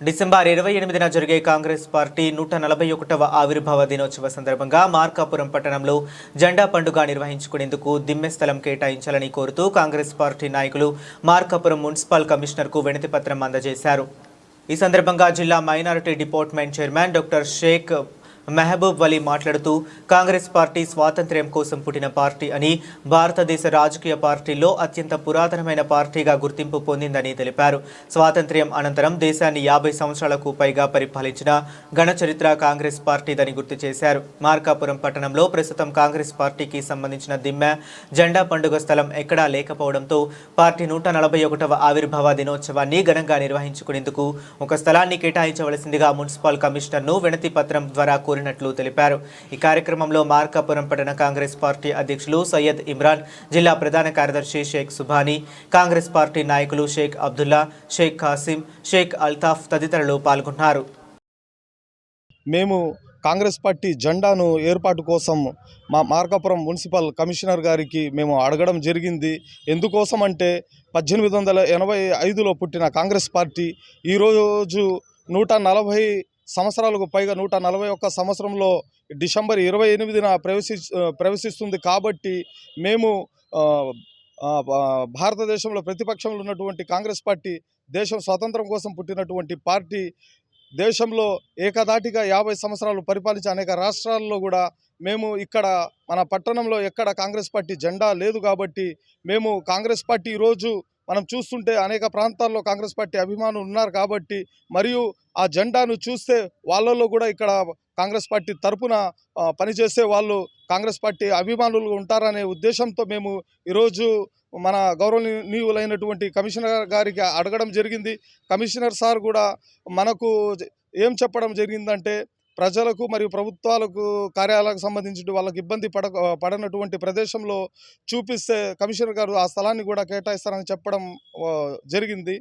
December ఇరవై ఎనిమిదిన జరిగే కాంగ్రెస్ పార్టీ నూట నలభై ఒకటవ ఆవిర్భావ దినోత్సవ సందర్భంగా మార్కాపురం పట్టణంలో జెండా పండుగ నిర్వహించుకునేందుకు దిమ్మె స్థలం కేటాయించాలని కోరుతూ కాంగ్రెస్ పార్టీ నాయకులు మార్కాపురం మున్సిపల్ కమిషనర్కు వినతి పత్రం అందజేశారు. ఈ సందర్భంగా జిల్లా minority department chairman doctor Shaik Mehboob Wali మాట్లాడుతూ కాంగ్రెస్ పార్టీ స్వాతంత్ర్యం కోసం పుట్టిన పార్టీ అని భారతదేశ రాజకీయ పార్టీలో అత్యంత పురాతనమైన పార్టీగా గుర్తింపు పొందిందని తెలిపారు. స్వాతంత్ర్యం అనంతరం దేశాన్ని యాభై సంవత్సరాలకు పైగా పరిపాలించిన ఘనచరిత్ర కాంగ్రెస్ పార్టీదని గుర్తు చేశారు. మార్కాపురం పట్టణంలో ప్రస్తుతం కాంగ్రెస్ పార్టీకి సంబంధించిన దిమ్మె జెండా పండుగ స్థలం ఎక్కడా లేకపోవడంతో పార్టీ నూట నలభై ఒకటవ ఆవిర్భావ దినోత్సవాన్ని ఘనంగా నిర్వహించుకునేందుకు ఒక స్థలాన్ని కేటాయించవలసిందిగా మున్సిపల్ కమిషనర్ను వినతి పత్రం ద్వారా కోరినట్లు తెలిపారు. ఈ కార్యక్రమంలో మార్కాపురం పట్టణ కాంగ్రెస్ పార్టీ అధ్యక్షులు సయ్యద్ ఇమ్రాన్ జిల్లా ప్రధాన కార్యదర్శి షేక్ సుభానీ కాంగ్రెస్ పార్టీ నాయకులు షేక్ అబ్దుల్లా షేక్ ఖాసిం షేక్ అల్తాఫ్ తదితరులు పాల్గొన్నారు. మేము కాంగ్రెస్ పార్టీ జెండాను ఏర్పాటు కోసం మా మార్కాపురం మున్సిపల్ కమిషనర్ గారికి మేము అడగడం జరిగింది. ఎందుకోసం అంటే పద్దెనిమిది వందల ఎనభై ఐదులో పుట్టిన కాంగ్రెస్ పార్టీ ఈరోజు నూట నలభై సంవత్సరాలకు పైగా నూట నలభై ఒక్క సంవత్సరంలో డిసెంబర్ ఇరవై ఎనిమిదిన ప్రవేశి ప్రవేశిస్తుంది కాబట్టి మేము భారతదేశంలో ప్రతిపక్షంలో ఉన్నటువంటి కాంగ్రెస్ పార్టీ దేశం స్వాతంత్రం కోసం పుట్టినటువంటి పార్టీ దేశంలో ఏకదాటిగా యాభై సంవత్సరాలు పరిపాలించే అనేక రాష్ట్రాల్లో కూడా మేము ఇక్కడ మన పట్టణంలో ఎక్కడ కాంగ్రెస్ పార్టీ జెండా లేదు కాబట్టి మేము కాంగ్రెస్ పార్టీ ఈరోజు మనం చూస్తుంటే అనేక ప్రాంతాల్లో కాంగ్రెస్ పార్టీ అభిమానులు ఉన్నారు కాబట్టి మరియు ఆ జెండాను చూస్తే వాళ్ళల్లో కూడా ఇక్కడ కాంగ్రెస్ పార్టీ తరపున పనిచేసే వాళ్ళు కాంగ్రెస్ పార్టీ అభిమానులు ఉంటారనే ఉద్దేశంతో మేము ఈరోజు మన గౌరవనీయులైనటువంటి కమిషనర్ గారికి అడగడం జరిగింది. కమిషనర్ సార్ కూడా మనకు ఏం చెప్పడం జరిగిందంటే ప్రజలకు మరియు ప్రభుత్వాలకు కార్యాలయాలకు సంబంధించి వాళ్ళకి ఇబ్బంది పడ పడనటువంటి ప్రదేశంలో చూపిస్తే కమిషనర్ గారు ఆ స్థలాన్ని కూడా కేటాయిస్తారని చెప్పడం జరిగింది.